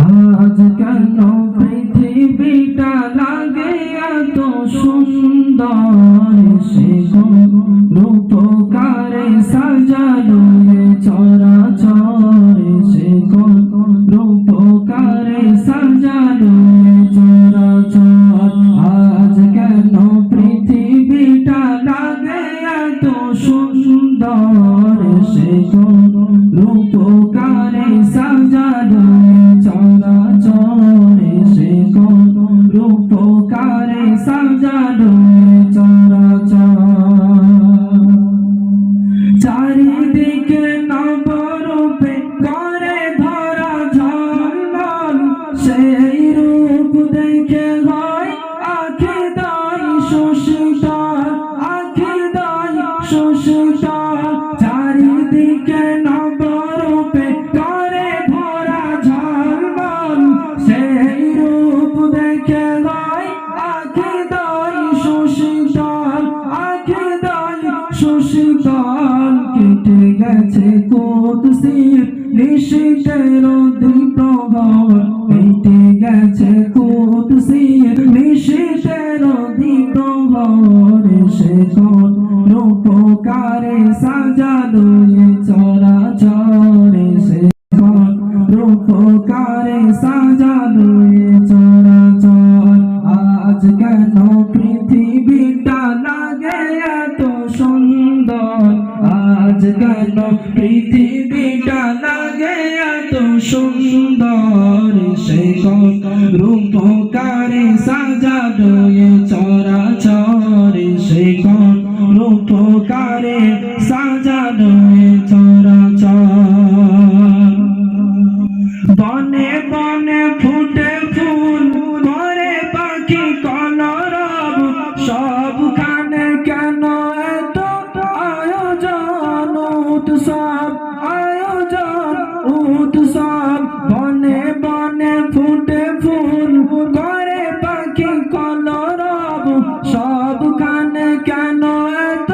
আজ কেন পৃথিবীটা লাগে এত সুন্দর। সে রূপকারে সাজালো এ চরাচরে। সে রূপকারে সাজালো এ চরাচর। আজ কেন পৃথিবীটা লাগে এত সুন্দর। সে রূপকারে সাজালো গেছে কোতসির নিশিতের দীপ্রভাব কেটে গেছে কোতসির নিশিতের রূপকারে সাজালো এ চরাচরে সে কোন রূপকারে সাজালো এ চরাচর। আজ কেন পৃথিবীটা লাগে এত সুন্দর? আজ পৃথিবীটা লাগে এত সুন্দর। সে রূপকারে সাজালো এ চরাচরে। সে রূপকারে সাজালো এ চরাচর। বনে বনে ফুটে ফুল করে পাখি কলরব। সবখানে কেন এত আয়োজন? উৎসব, আয়োজন। উৎসব বনে বনে ফুটে ফুল করে পাখি কলরব। সবখানে কেন এত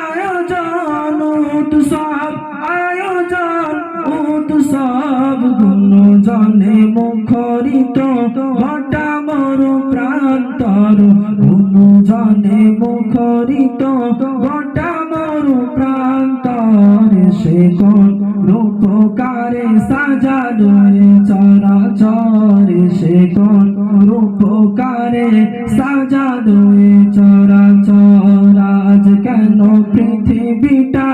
আয়োজন? উৎসব আয়োজন। উৎসব গুণজনে মুখরিত। ঘটা মরু প্রান্তর গুণজনে মুখরিত। সে কোন রূপকারে এ চরাচরে, সে কোন রূপকারে সাজালো এ চরাচর। আজ কেন পৃথিবীটা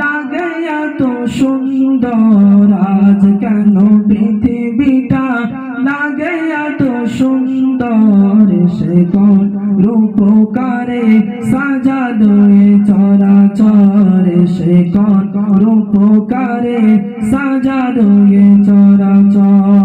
লাগে এত সুন্দর? আজ কেন পৃথিবীটা লাগে এত সুন্দর? সে কোন রূপকারে সাজালো এ চরাচরে, সে কোন অন্ধকারে সাজানো চরাচর